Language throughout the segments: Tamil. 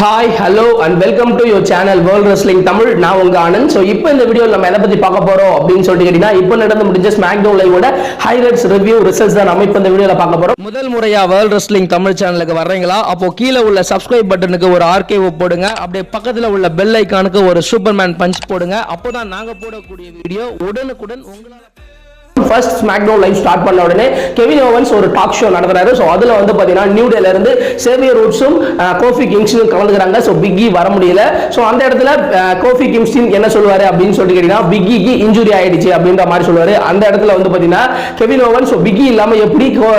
Hi hello and welcome to your channel world wrestling Tamil நான் உங்க ஆனந்த். ஸோ இப்போ இந்த வீடியோவில் நம்ம எதை பத்தி பார்க்க போறோம் அப்படின்னு சொல்லிட்டு கேட்டீங்கன்னா இப்போ நடந்து முடிஞ்ச ஸ்மாக் டவுன் லைவோட ஹைலைட்ஸ் ரிவ்யூ ரிசல்ட்ஸ் தான் நம்ம இப்போ இந்த வீடியோவில் பார்க்க போறோம். முதல் முறையா வேர்ல்ட் ரெஸ்லிங் தமிழ் சேனலுக்கு வர்றீங்களா? அப்போ கீழே உள்ள சப்ஸ்கிரைப் பட்டனுக்கு ஒரு ஆர்கே போடுங்க. அப்படியே பக்கத்தில் உள்ள பெல் ஐக்கானுக்கு ஒரு சூப்பர்மேன் பஞ்ச் போடுங்க. அப்போதான் நாங்க போடக்கூடிய வீடியோ உடனுக்குடன் உங்களால first smack down live start பண்ண உடனே கெவின் ஓவன்ஸ் ஒரு டாக் ஷோ நடத்துறாரு. ஸோ அதில் வந்து பார்த்தீங்கன்னா நியூ டேல இருந்து சேவியர் ரூட்ஸும் கோஃபி கிங்ஸும் கலந்துக்கிறாங்க. ஸோ பிக்கி வர முடியல. ஸோ அந்த இடத்துல கோஃபி கிங்ஸ்டின் என்ன சொல்லுவார் அப்படின்னு சொல்லிட்டு கேட்டீங்கன்னா பிக்கிக்கு இன்ஜுரி ஆயிடுச்சு அப்படின்ற மாதிரி சொல்லுவார். அந்த இடத்துல வந்து பார்த்தீங்கன்னா கெவின் ஓவன் ஸோ பிக்கி இல்லாமல் எப்படி கோ-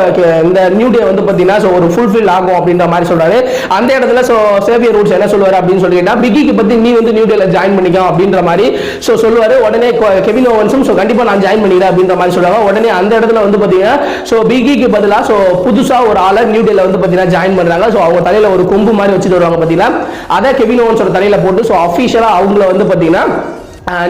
இந்த நியூ டே வந்து பார்த்தீங்கன்னா ஸோ ஒரு ஃபுல்ஃபில் ஆகும் அப்படின்ற மாதிரி சொல்கிறாரு அந்த இடத்துல ஸோ சேவியர் ரூட்ஸ் என்ன சொல்லுவார் அப்படின்னு சொல்லிட்டு பிக்கிக்கு பற்றி நீ வந்து நியூ டேல ஜாயின் பண்ணிக்கோ அப்படின்ற மாதிரி ஸோ சொல்லுவார். உடனே கெவின் ஓவன்ஸும் ஸோ கண்டிப்பாக நான் ஜாயின் பண்ணிக்கிறேன் அப்படின்ற மாதிரி சொல்லுவாங்க உடனே அந்த இடத்துல வந்து பாத்தீங்கன்னா ஸோ பிகிக்கு பதிலாக ஸோ புதுசா ஒரு ஆளை நியூ டேல வந்து பாத்தீங்கன்னா ஜாயின் பண்றாங்க. ஸோ அவங்க தலையில ஒரு கொம்பு மாதிரி வச்சுட்டு வருவாங்க பாத்தீங்கன்னா அதை கெவின் ஓன்ஸோட தலையில போட்டு ஸோ அஃபிஷியலா அவங்கள வந்து பாத்தீங்கன்னா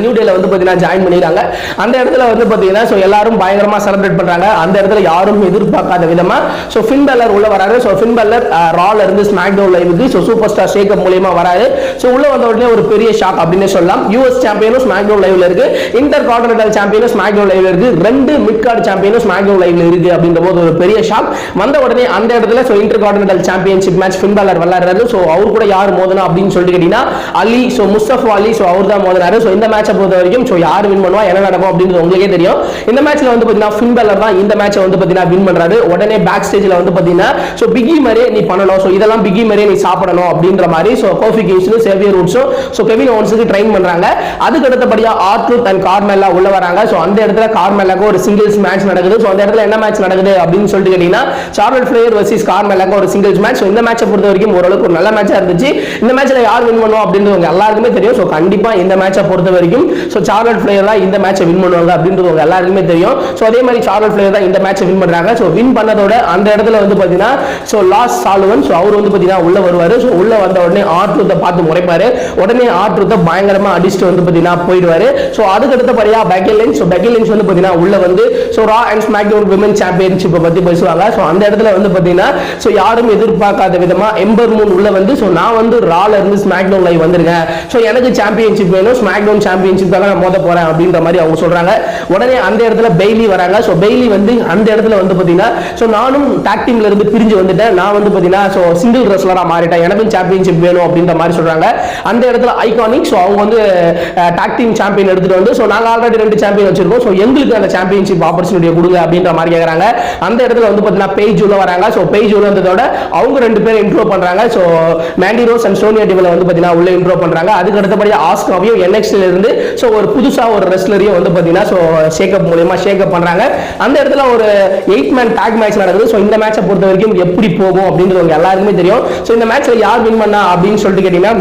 நியூ டேல வந்து பார்த்தீங்கன்னா ஜாயின் பண்ணிடுறாங்க அந்த இடத்துல வந்து பார்த்தீங்கன்னா ஸோ எல்லாரும் பயங்கரமாக செலிப்ரேட் பண்ணுறாங்க அந்த இடத்துல யாரும் எதிர்பார்க்காத விதமாக ஸோ ஃபின் பெல்லர் உள்ள வராரு. ஸோ ஃபின் பெல்லர் ரால இருந்து ஸ்மாக் டவுன் லைவுக்கு ஸோ சூப்பர் ஸ்டார் ஷேக்கப் மூலியமா வராரு. ஸோ உள்ள வந்த உடனே ஒரு பெரிய ஷாக் அப்படின்னு சொல்லலாம். யூஎஸ் சாம்பியனும் ஸ்மாக் டவுன் லைவ்ல இருக்கு. இன்டர் கான்டினென்டல் சாம்பியனும் ஸ்மாக் டவுன் லைவ்ல இருக்கு. ரெண்டு மிட் கார்டு சாம்பியனும் ஸ்மாக் டவுன் லைவ்ல இருக்கு அப்படின்ற போது ஒரு பெரிய ஷாக் வந்த உடனே அந்த இடத்துல so intercontinental championship match Finn Balor விளையாடுறாரு. So அவர் கூட யார் மோதனா அப்படின்னு சொல்லிட்டு கேட்டீங்கன்னா அலி ஸோ முஸ்தஃப் அலி ஸோ அவர் தான் மோதினாரு ஸோ இந்த மேட்சை பொறுத்த வரைக்கும் ஸோ யார் வின் பண்ணுவா என்ன நடக்கும் அப்படின்றது உங்களுக்கே தெரியும். இந்த மேட்ச்ல வந்து பார்த்தீங்கன்னா ஃபின் பெல்லர் தான் இந்த மேட்சை வந்து பார்த்தீங்கன்னா வின் பண்றாரு. உடனே பேக் ஸ்டேஜ்ல வந்து பார்த்தீங்கன்னா ஸோ பிகி மாதிரியே நீ பண்ணணும். ஸோ இதெல்லாம் பிகி மாதிரியே நீ சாப்பிடணும் அப்படின்ற மாதிரி ஸோ கோஃபி கிங்ஸும் சேவியர் ரூட்ஸும் ஸோ கெவின் ஓன்ஸுக்கு ட்ரெயின் பண்றாங்க. அதுக்கு அடுத்தபடியா ஆர்ட்ரூத் அண்ட் கார்மெல்லா உள்ள வராங்க. ஸோ அந்த இடத்துல கார்மெல்லாக்கு ஒரு சிங்கிள்ஸ் மேட்ச் நடக்குது. ஸோ அந்த இடத்துல என்ன மேட்ச் நடக்குது அப்படின்னு சொல்லிட்டு கேட்டீங்கன்னா சார்லட் ஃபிளேயர் வர்சஸ் கார்மெல்லாக்கு ஒரு சிங்கிள்ஸ் மேட்ச் ஸோ இந்த மேட்சை பொறுத்த வரைக்கும் ஓரளவுக்கு ஒரு நல்ல மேட்சா இருந்துச்சு. இந்த மேட்ச்ல யார் வின் பண்ணுவோம் அப்படின்றது உங்க எல்லாருக்குமே தெரியும். ஸோ கண்டிப்பா இந்த மேட்சை பொறுத்த வரைக்கும். ஸோ சார்லட் ஃபிளேயர் தான் இந்த மேட்சை வின் பண்ணுவாங்க அப்படின்றது உங்க எல்லாருக்குமே தெரியும். ஸோ அதே மாதிரி சார்லட் ஃபிளேயர் தான் இந்த மேட்சை வின் பண்ணுறாங்க ஸோ வின் பண்ணதோட அந்த இடத்துல வந்து பாத்தீங்கன்னா ஸோ லாஸ் சால்வன் ஸோ அவர் வந்து பாத்தீங்கன்னா உள்ள வருவார். ஸோ உள்ள வந்த உடனே ஆர்ட்ரூத்தை பார்த்து முறைப்பாரு. உடனே ஆர்ட்ரூத்தை பயங்கரமா அடிச்சுட்டு வந்து பாத்தீங்கன்னா போயிடுவாரு. ஸோ அதுக்கு அடுத்தபடியா பெக்கலின் ஸோ பெக்கலின்ஸ் வந்து பாத்தீங்கன்னா உள்ள வந்து so Raw and smackdown women சாம்பியன்ஷிப்பை பத்தி பேசுவாங்க. ஸோ அந்த இடத்துல வந்து பாத்தீங்கன்னா ஸோ யாரும் எதிர்பார்க்காத விதமா எம்பர் மூன் உள்ள வந்து ஸோ நான் வந்து ரால இருந்து ஸ்மாக் டவுன் லைவ் வந்திருக்கேன். ஸோ எனக்கு சாம்பியன்ஷிப் வேணும். ஸ்மாக் டவுன் சாம்பியன்ஷிப்பாக நான் மோத போறேன் அப்படின்ற மாதிரி அவங்க சொல்றாங்க. உடனே அந்த இடத்துல பெய்லி வராங்க. ஸோ பெய்லி வந்து அந்த இடத்துல வந்து பாத்தீங்கன்னா ஸோ நானும் டாக் டீம்ல இருந்து பிரிஞ்சு வந்துட்டேன். நான் வந்து பாத்தீங்கன்னா ஸோ சிங்கிள் ரெஸ்லராக மாறிட்டேன். எனக்கும் சாம்பியன்ஷிப் வேணும் அப்படின்ற மாதிரி சொல்றாங்க. அந்த இடத்துல ஐகானிக் ஸோ அவங்க வந்து டாக் டீம் சாம்பியன் எடுத்துட்டு வந்து ஸோ நாங்க ஆல்ரெடி ரெண்டு சாம்பியன் வச்சிருக்கோம். ஸோ எங்களுக்கு அந்த சாம்பியன்ஷிப் ஆப்பர்ச்சுனிட்டியை கொடுங்க அப்படின்ற மாதிரி கேட்கறாங்க அந்த இடத்துல வந்து பாத்தீங்கன்னா பேஜ் உள்ள வராங்க. ஸோ பேஜ் உள்ள வந்ததோட அவங்க ரெண்டு பேரும் இன்ட்ரோ பண்றாங்க. So Mandy Rose and Sonya Deville வந்து பாத்தீங்கன்னா உள்ள இன்ட்ரோ பண்றாங்க. அதுக்கு அடுத்தபடியா ஆஸ்காவையும் என்எக்ஸ்ல இருந்து ஸோ ஒரு புதுசா ஒரு ரெஸ்லரையும் வந்து பாத்தீங்கன்னா ஸோ ஷேக்கப் மூலியமா ஷேக்கப் பண்றாங்க. அந்த இடத்துல ஒரு எயிட் மேன் டேக் மேட்ச் நடக்குது. ஸோ இந்த மேட்சை பொறுத்த வரைக்கும் எப்படி போகும் அப்படின்றது உங்க எல்லாருக்குமே தெரியும். ஸோ இந்த மேட்ச்சில் யார் வின் பண்ணா அப்படின்னு சொல்லிட்டு கேட்டீங்கன்னா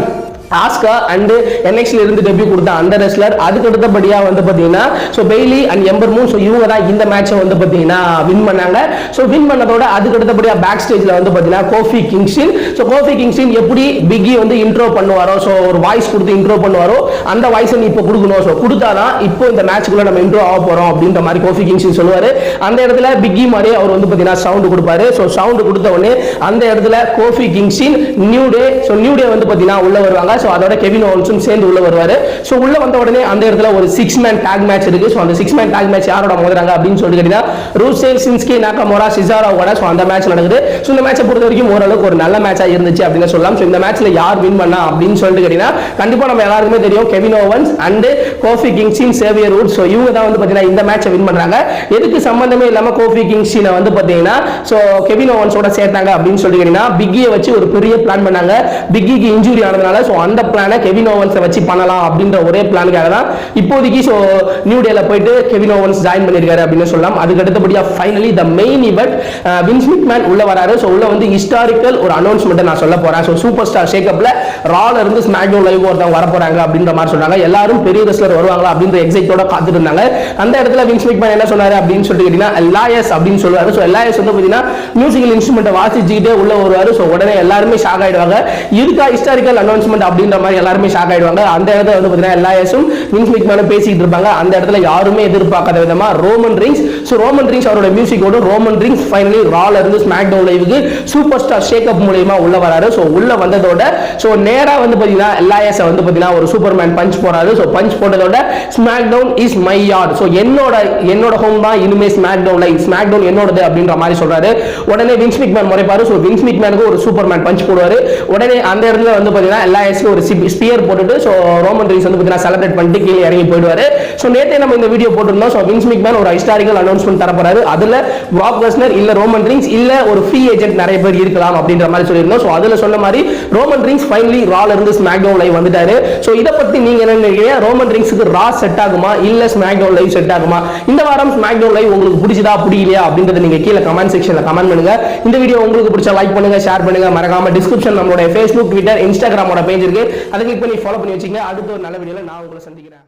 ஆஸ்கா அண்ட் என்எக்ஸ்ல இருந்து டெபியூ கொடுத்த அந்த ரெஸ்லர் அதுக்கு அடுத்தபடியா வந்து பாத்தீங்கன்னா so Bayley and Ember Moon so இவங்க தான் இந்த மேட்சை வந்து பாத்தீங்கன்னா வின் பண்ணாங்க. ஸோ வின் பண்ணதோட அதுக்கு அடுத்தபடியா பேக் ஸ்டேஜ்ல வந்து பாத்தீங்கன்னா கோஃபி கிங்ஸின் ஸோ கோஃபி கிங்ஸின் எப்படி பிக்கி வந்து இன்ட்ரோ பண்ணுவாரோ ஸோ ஒரு வாய்ஸ் கொடுத்து இன்ட்ரோ பண்ணுவாரோ அந்த வாய்ஸை நீ இப்போ கொடுக்கணும். ஸோ கொடுத்தாதான் இப்போ இந்த மேட்ச்க்குள்ள நம்ம இன்ட்ரோ ஆக போறோம் அப்படின்ற மாதிரி கோஃபி கிங்ஸின் சொல்லுவாரு. அந்த இடத்துல பிக்கி மாதிரி அவர் வந்து பாத்தீங்கன்னா சவுண்ட் கொடுப்பாரு. ஸோ சவுண்ட் கொடுத்த உடனே அந்த இடத்துல Kofi Kingston New Day so New Day வந்து பாத்தீங்கன்னா உள்ள வருவாங்க. ஸோ அதோட கெவின் ஓவன்ஸும் சேர்ந்து உள்ள வருவாரு. ஸோ உள்ள வந்த உடனே அந்த இடத்துல ஒரு சிக்ஸ் மேன் டேக் மேட்ச் இருக்கு. ஸோ அந்த சிக்ஸ் மேன் டேக் மேட்ச் யாரோட மோதுறாங்க அப்படின்னு சொல்லிட்டு கேட்டீங்கன்னா ரூசேல் சின்ஸ்கி நாக்கமோரா சிசாராவோட ஸோ அந்த மேட்ச் நடக்குது. ஸோ இந்த மேட்சை பொறுத்த வரைக்கும் ஓரளவுக்கு ஒரு நல்ல மேட்சாக இருந்துச்சு அப்படின்னு சொல்லலாம். ஸோ இந்த மேட்ச்ல யார் வின் பண்ணா அப்படின்னு சொல்லிட்டு கேட்டீங்கன்னா கண்டிப்பாக நம்ம எல்லாருக்குமே தெரியும். Kevin Owens and Kofi Kingston Xavier root so இவங்க தான் வந்து பார்த்தீங்கன்னா இந்த மேட்சை வின் பண்றாங்க. எதுக்கு சம்பந்தமே இல்லாமல் கோஃபி கிங்ஸினை வந்து பார்த்தீங்கன்னா ஸோ கெவின் ஓவன்ஸோட சேர்த்தாங்க அப்படின்னு சொல்லிட்டு கேட்டீங்கன்னா பிக்கியை வச்சு ஒரு பெரிய பிளான் பண்ணாங்க. பிக்கிக்கு இன்ஜுரி ஆனதுனால ஸோ அந்த பிளானை கெவின் ஓவன்ஸை வச்சு பண்ணலாம் அப்படின்ற ஒரே பிளானுக்காக தான் இப்போதைக்கு ஸோ நியூ டேல போயிட்டு கெவின் ஓவன்ஸ் ஜாயின் பண்ணியிருக்காரு அப்படின்னு சொல்லலாம். அதுக்கு அடுத்தபடியாக finally the main event Vince McMahon உள்ள வராரு. ஸோ உள்ள வந்து ஹிஸ்டாரிக்கல் ஒரு அனௌன்ஸ்மெண்ட் நான் சொல்ல போறேன். ஸோ சூப்பர் ஸ்டார் ஷேக்கப்ல ரால இருந்து ஸ்மாக் லைவ் ஒருத்தவங்க வர போறாங்க அப்படின்ற மாதிரி சொன்னாங்க எல்லாரும் பெரிய ரெஸ்லர் வருவாங்களா அப்படின்ற எக்ஸைட்டோட காத்துட்டு இருந்தாங்க. அந்த இடத்துல வின்ஸ் மேன் என்ன சொன்னாரு அப்படின்னு சொல்லிட்டு கேட்டீங்கன்னா எல்லாயஸ் அப்படின்னு சொல்லுவாரு. ஸோ எல்லாயஸ் வந்து பார்த்தீங்கன்னா மியூசிக்கல் இன்ஸ்ட்ருமெண்ட் வாசிச்சுக்கிட்டே உள்ள வருவாரு. ஸோ உடனே எல்லாருமே ஷாக் ஆயிடுவாங்க. இருக்கா ஹிஸ்டாரிக்கல் அனௌன்ஸ்மெண்ட் அப்படின்னு அப்படின்ற மாதிரி எல்லாருமே ஷாக் ஆயிடுவாங்க. அந்த இடத்துல வந்து பார்த்தீங்கன்னா எல்லாயஸும் வின்ஸ் மிக்மேனும் பேசிக்கிட்டு இருப்பாங்க. அந்த இடத்துல யாருமே எதிர்பார்க்காத விதமா Roman Reigns so Roman Reigns அவரோட மியூசிக்கோட ரோமன் ரிங்ஸ் ஃபைனலி ரால இருந்து ஸ்மாக் டவுன் லைவுக்கு சூப்பர் ஸ்டார் ஷேக்கப் மூலியமா உள்ள வராரு. ஸோ உள்ள வந்ததோட ஸோ நேரா வந்து பார்த்தீங்கன்னா எல்லாயஸை வந்து பார்த்தீங்கன்னா ஒரு சூப்பர்மேன் பஞ்ச் போறாரு. So punch போட்டதோட smackdown is my yard so என்னோட என்னோட ஹோம் தான் இனிமே smack down like smack down என்னோடது அப்படின்ற மாதிரி சொல்றாரு. உடனே வின்ஸ் மிக்மேன் முறைப்பாரு. ஸோ வின்ஸ் மிக்மேனுக்கு ஒரு சூப்பர்மேன் பஞ்ச் போடுவாரு. உடனே அந்த இடத்துல வந்து பார்த்தீங்கன்னா எல்லாயஸ்க்கு ஒரு ஸ்பியர் போட்டுட்டு ஸோ ரோமன் ரீஸ் வந்து பார்த்தீங்கன்னா செலிப்ரேட் பண்ணிட்டு கீழே இறங்கி போயிடுவாரு. ஸோ நேற்றே நம்ம இந்த வீடியோ போட்டிருந்தோம். ஸோ வின்ஸ் மிக்மேன் ஒரு ஹிஸ்டாரிக்கல் அனௌன்ஸ்மெண்ட் தரப்போறாரு. அதுல பிராக் லெஸ்னர் இல்லை ரோமன் ரிங்ஸ் இல்ல ஒரு ஃப்ரீ ஏஜென்ட் நிறைய பேர் இருக்கலாம் அப்படின்ற மாதிரி சொல்லியிருந்தோம். ஸோ அதுல சொன்ன மாதிரி ரோமன் ரிங்ஸ் ஃபைனலி ரால இருந்து ஸ்மாக் டவுன் லைவ் வந்துட்டாரு. ஸோ இதை பத்தி நீங்க என்ன நினைக்கிறீங்க? ரோமன் ரிங்ஸுக்கு ரா செட் ஆகுமா? இல்ல ஸ்மாக் டவுன் லைவ் செட் ஆகுமா? இந்த வாரம் ஸ்மாக் டவுன் லைவ் உங்களுக்கு பிடிச்சதா பிடிக்கலையா அப்படின்றத நீங்க கீழே கமெண்ட் செக்ஷனில் கமெண்ட் பண்ணுங்க. இந்த வீடியோ உங்களுக்கு பிடிச்சா லைக் பண்ணுங்க ஷேர் பண்ணுங்க. மறக்காம டிஸ்கிரிப்ஷன் நம்மளோட ஃபேஸ்புக் ட்விட்டர் இன்ஸ்டாகிராமோட பேஜ் இருக்கு. அதை இப்போ நீ ஃபாலோ பண்ணி வச்சுங்க அடுத்த ஒரு நல்ல வீடியோவில் நான் உங்களை சந்திக்கிறேன்.